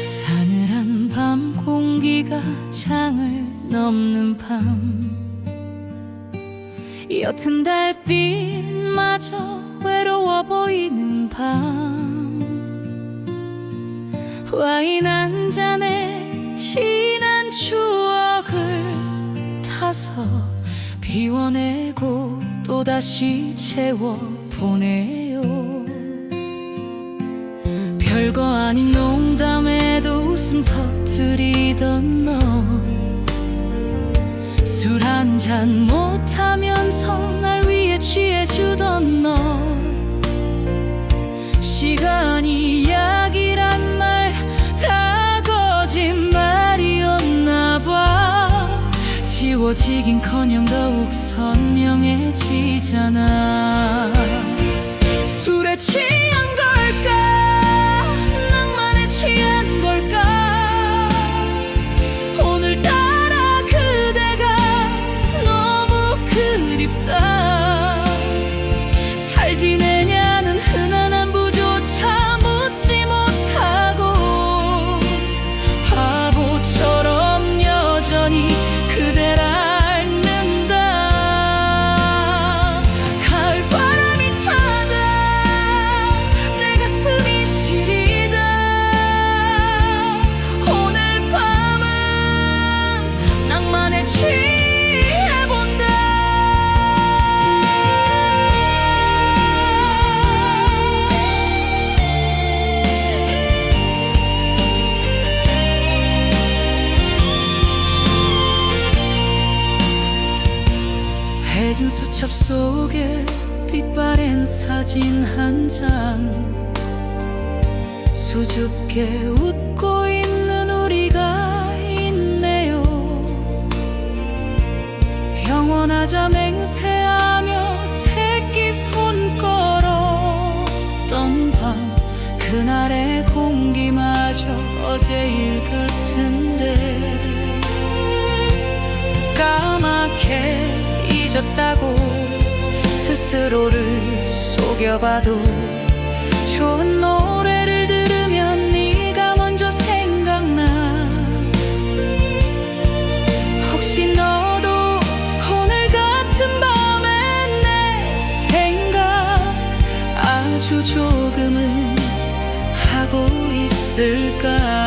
사늘한 밤 공기가 창을 넘는 밤. 옅은 달빛마저 외로워 보이는 밤. 와인 한 잔에 타서 비워내고 또다시 채워 보내요. 별거 아닌 농담에도 웃음 터뜨리던 너. 술 한 잔 못하면서 날 위해 취해주던 너. 시간이 지워지긴커녕 더욱 선명해지잖아. 술에 취한 수첩 속에 빛바랜 사진 한 장. 수줍게 웃고 있는 우리가 있네요. 영원하자 맹세하며 새끼 손 걸었던 밤. 그날의 공기마저 어제 일 같은 잊었다고 스스로를 속여봐도 좋은 노래를 들으면 네가 먼저 생각나. 혹시 너도 오늘 같은 밤에 내 생각 아주 조금은 하고 있을까